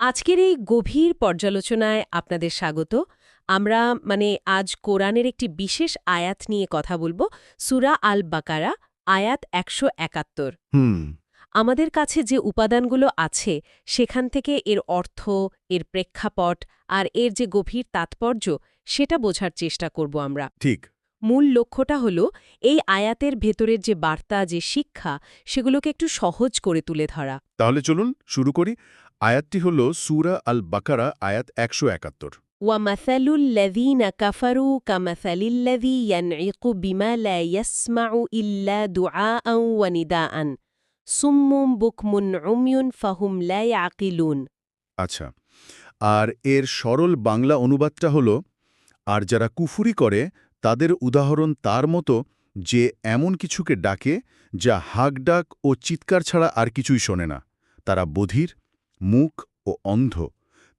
আজকের এই গভীর পর্যালোচনায় আপনাদের স্বাগত। আমরা মানে আজ কোরআনের একটি বিশেষ আয়াত নিয়ে কথা বলব। সুরা আল বাকারা আয়াত একশো একাত্তর। আমাদের কাছে যে উপাদানগুলো আছে সেখান থেকে এর অর্থ এর প্রেক্ষাপট আর এর যে গভীর তাৎপর্য সেটা বোঝার চেষ্টা করব আমরা। ঠিক। মূল লক্ষ্যটা হল এই আয়াতের ভেতরের যে বার্তা যে শিক্ষা সেগুলোকে একটু সহজ করে তুলে ধরা। তাহলে চলুন শুরু করি। আয়াতটি হল সুরা আল বাকারা আয়াত একশো একাত্তর ومثل الذين كفروا كمثل الذي ينعق بما لا يسمع إلا دعاء ونداء صم بكم عمي فهم لا يعقلون আচ্ছা আর এর সরল বাংলা অনুবাদটা হল আর যারা কুফুরি করে তাদের উদাহরণ তার মতো যে এমন কিছুকে ডাকে যা হাক ডাক ও চিৎকার ছাড়া আর কিছুই শোনে না তারা বধির মুখ ও অন্ধ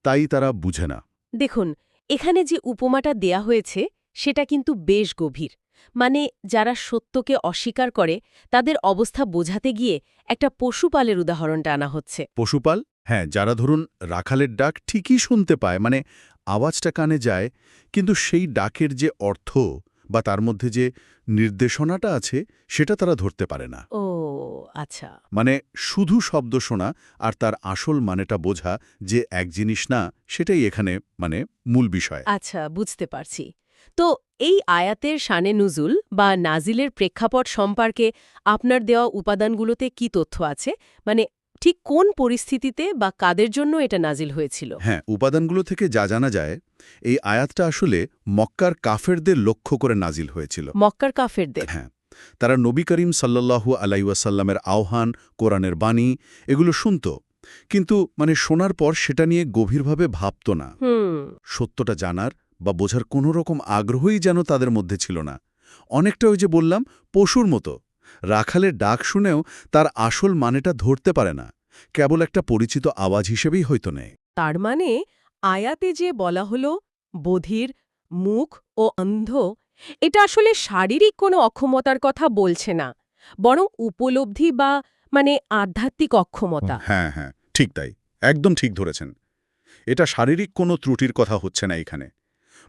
তাই তারা বুঝে না। দেখুন এখানে যে উপমাটা দেয়া হয়েছে সেটা কিন্তু বেশ গভীর। মানে যারা সত্যকে অস্বীকার করে তাদের অবস্থা বোঝাতে গিয়ে একটা পশুপালের উদাহরণটা আনা হচ্ছে। পশুপাল? হ্যাঁ যারা ধরুন রাখালের ডাক ঠিকই শুনতে পায় মানে আওয়াজটা কানে যায় কিন্তু সেই ডাকের যে অর্থ বা তার মধ্যে যে নির্দেশনাটা আছে সেটা তারা ধরতে পারে না। ও আচ্ছা। মানে শুধু শব্দ শোনা আর তার আসল মানেটা বোঝা যে এক জিনিস না সেটাই এখানে মানে মূল বিষয়। আচ্ছা বুঝতে পারছি। তো এই আয়াতের শানে নুজুল বা নাজিলের প্রেক্ষাপট সম্পর্কে আপনার দেওয়া উপাদানগুলোতে কি তথ্য আছে? মানে ঠিক কোন পরিস্থিতিতে বা কাদের জন্য এটা নাজিল হয়েছিল? হ্যাঁ উপাদানগুলো থেকে যা জানা যায় এই আয়াতটা আসলে মক্কার কাফেরদের লক্ষ্য করে নাজিল হয়েছিল। মক্কার কাফেরদের? হ্যাঁ তারা নবী করিম সাল্লাল্লাহু আলাইসাল্লামের আহ্বান কোরআনের বাণী এগুলো শুনত কিন্তু মানে শোনার পর সেটা নিয়ে গভীরভাবে ভাবত না। সত্যটা জানার বা বোঝার কোনো রকম আগ্রহই যেন তাদের মধ্যে ছিল না। অনেকটা ওই যে বললাম পশুর মতো। রাখালের ডাক শুনেও তার আসল মানেটা ধরতে পারে না কেবল একটা পরিচিত আওয়াজ হিসেবেই হয়তো নেয়। তার মানে আয়াতে যে বলা হলো বধির মুখ ও অন্ধ এটা আসলে শারীরিক কোনো অক্ষমতার কথা বলছে না বরং উপলব্ধি বা মানে আধ্যাত্মিক অক্ষমতা। হ্যাঁ হ্যাঁ ঠিক তাই একদম ঠিক ধরেছেন। এটা শারীরিক কোনো ত্রুটির কথা হচ্ছে না এখানে।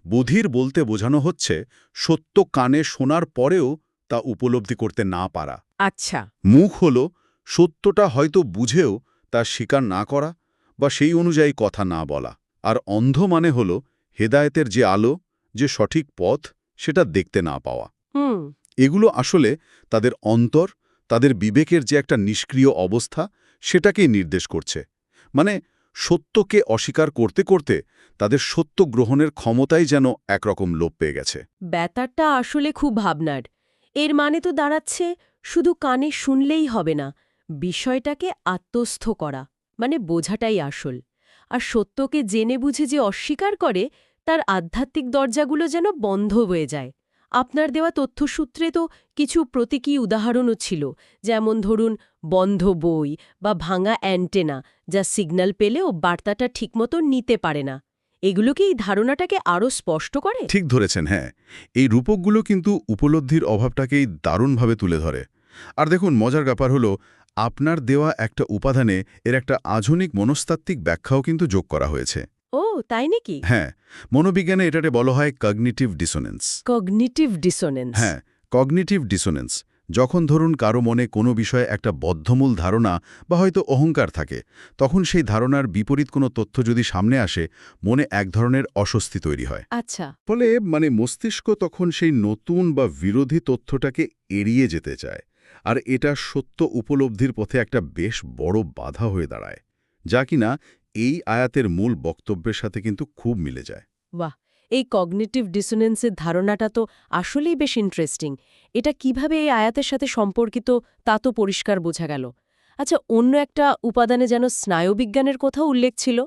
বুধির বলতে বোঝানো হচ্ছে সত্য কানে শোনার পরেও তা উপলব্ধি করতে না পারা। আচ্ছা। মুখ হল সত্যটা হয়তো বুঝেও তা স্বীকার না করা বা সেই অনুযায়ী কথা না বলা। আর অন্ধ মানে হল হেদায়েতের যে আলো যে সঠিক পথ সেটা দেখতে না পাওয়া। এগুলো আসলে তাদের অন্তর তাদের বিবেকের যে একটা নিষ্ক্রিয় অবস্থা সেটাকেই নির্দেশ করছে। মানে সত্যকে অস্বীকার করতে করতে তাদের সত্য গ্রহণের ক্ষমতাই যেন একরকম লোপ পেয়ে গেছে। ব্যাপারটা আসলে খুব ভাবনার। এর মানে তো দাঁড়াচ্ছে, শুধু কানে শুনলেই হবে না, বিষয়টাকে আত্মস্থ করা মানে বোঝাটাই আসল। আর সত্যকে জেনে বুঝে যে অস্বীকার করে, তার আধ্যাত্মিক দরজাগুলো যেন বন্ধ হয়ে যায়। আপনার দেওয়া তথ্যসূত্রে তো কিছু প্রতীকী উদাহরণও ছিল, যেমন ধরুন, বন্ধ বই বা ভাঙা অ্যান্টেনা, যা সিগন্যাল পেলেও বার্তাটা ঠিকমতো নিতে পারে না। এগুলো কি এই ধারণাটাকে আরও স্পষ্ট করে? ঠিক ধরেছেন হ্যাঁ। এই রূপকগুলো কিন্তু উপলব্ধির অভাবটাকেই দারুণভাবে তুলে ধরে। আর দেখুন মজার ব্যাপার হলো আপনার দেওয়া একটা উপাদানে এর একটা আধুনিক মনস্তাত্ত্বিক ব্যাখ্যাও কিন্তু যোগ করা হয়েছে। ও তাই নাকি? হ্যাঁ মনোবিজ্ঞানে এটাকে বলা হয় কগনিটিভ ডিসোনেন্স। Cognitive dissonance. হ্যাঁ কগনিটিভ ডিসোনেন্স। যখন ধরুন কারও মনে কোনো বিষয়ে একটা বদ্ধমূল ধারণা বা হয়তো অহংকার থাকে তখন সেই ধারণার বিপরীত কোনো তথ্য যদি সামনে আসে মনে এক ধরনের অস্বস্তি তৈরি হয়। আচ্ছা। ফলে মানে মস্তিষ্ক তখন সেই নতুন বা বিরোধী তথ্যটাকে এড়িয়ে যেতে চায় আর এটা সত্য উপলব্ধির পথে একটা বেশ বড় বাধা হয়ে দাঁড়ায় যা কিনা এই আয়াতের মূল বক্তব্যের সাথে কিন্তু খুব মিলে যায়। বাহ! এই কগনিটিভ ডিসোনেন্সের ধারণাটা তো আসলেই বেশ ইন্টারেস্টিং এটা কীভাবে এই আয়াতের সাথে সম্পর্কিত তা তো পরিষ্কার বোঝা গেল। আচ্ছা অন্য একটা উপাদানে যেন স্নায়ুবিজ্ঞানের কথাও উল্লেখ ছিল,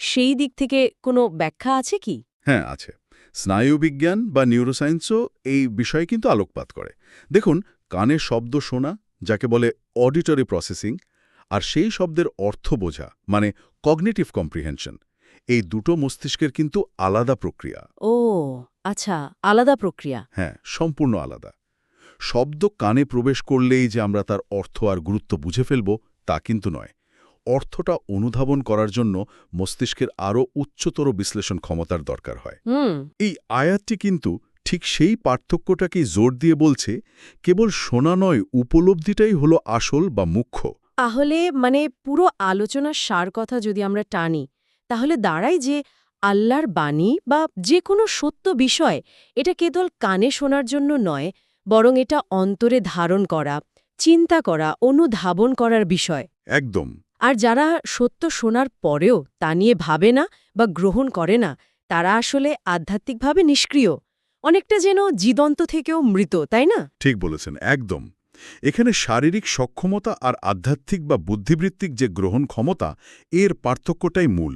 সেই দিক থেকে কোনো ব্যাখ্যা আছে কি? হ্যাঁ আছে। স্নায়ুবিজ্ঞান বা নিউরোসায়েন্সও এই বিষয়ে কিন্তু আলোকপাত করে। দেখুন কানে শব্দ শোনা, যাকে বলে অডিটরি প্রসেসিং আর সেই শব্দের অর্থ বোঝা মানে কগনিটিভ কম্প্রিহেনশন এই দুটো মস্তিষ্কের কিন্তু আলাদা প্রক্রিয়া। ও আচ্ছা আলাদা প্রক্রিয়া। হ্যাঁ সম্পূর্ণ আলাদা। শব্দ কানে প্রবেশ করলেই যে আমরা তার অর্থ আর গুরুত্ব বুঝে ফেলব তা কিন্তু নয়। অর্থটা অনুধাবন করার জন্য মস্তিষ্কের আরও উচ্চতর বিশ্লেষণ ক্ষমতার দরকার হয়। এই আয়াতটি কিন্তু ঠিক সেই পার্থক্যটাকেই জোর দিয়ে বলছে কেবল শোনা নয় উপলব্ধিটাই হলো আসল বা মুখ্য। তাহলে মানে পুরো আলোচনার সার কথা যদি আমরা টানি তাহলে দাঁড়াই যে আল্লাহর বাণী বা যে কোনো সত্য বিষয় এটা কেবল কানে শোনার জন্য নয় বরং এটা অন্তরে ধারণ করা চিন্তা করা অনুধাবন করার বিষয়। একদম। আর যারা সত্য শোনার পরেও তা নিয়ে ভাবে না বা গ্রহণ করে না তারা আসলে আধ্যাত্মিকভাবে নিষ্ক্রিয়। অনেকটা যেন জীবন্ত থেকেও মৃত তাই না? ঠিক বলেছেন একদম। এখানে শারীরিক সক্ষমতা আর আধ্যাত্মিক বা বুদ্ধিবৃত্তিক যে গ্রহণ ক্ষমতা এর পার্থক্যটাই মূল।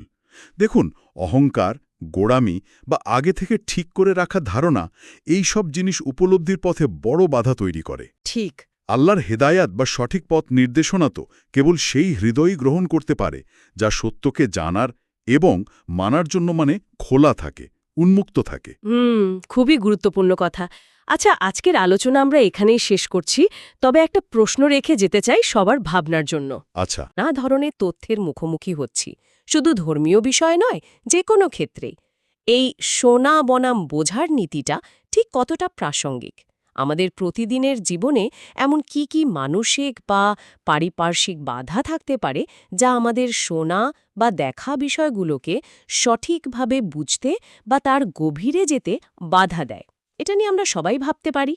দেখুন অহংকার গোড়ামি বা আগে থেকে ঠিক করে রাখা ধারণা এই সব জিনিস উপলব্ধির পথে বড় বাধা তৈরি করে। ঠিক। আল্লাহর হেদায়াত বা সঠিক পথ নির্দেশনা তো কেবল সেই হৃদয়ই গ্রহণ করতে পারে যা সত্যকে জানার এবং মানার জন্য মানে খোলা থাকে। উন্মুক্ত থাকে। হুম খুবই গুরুত্বপূর্ণ কথা। আচ্ছা আজকের আলোচনা আমরা এখানেই শেষ করছি। তবে একটা প্রশ্ন রেখে যেতে চাই সবার ভাবনার জন্য। আচ্ছা। না ধরনের তথ্যের মুখোমুখি হচ্ছি। শুধু ধর্মীয় বিষয় নয় যে কোনো ক্ষেত্রেই এই সোনা বনাম বোঝার নীতিটা ঠিক কতটা প্রাসঙ্গিক? আমাদের প্রতিদিনের জীবনে এমন কি কি মানসিক বা পারিপার্শ্বিক বাধা থাকতে পারে যা আমাদের শোনা বা দেখা বিষয়গুলোকে সঠিকভাবে বুঝতে বা তার গভীরে যেতে বাধা দেয়? এটা নিয়ে আমরা সবাই ভাবতে পারি।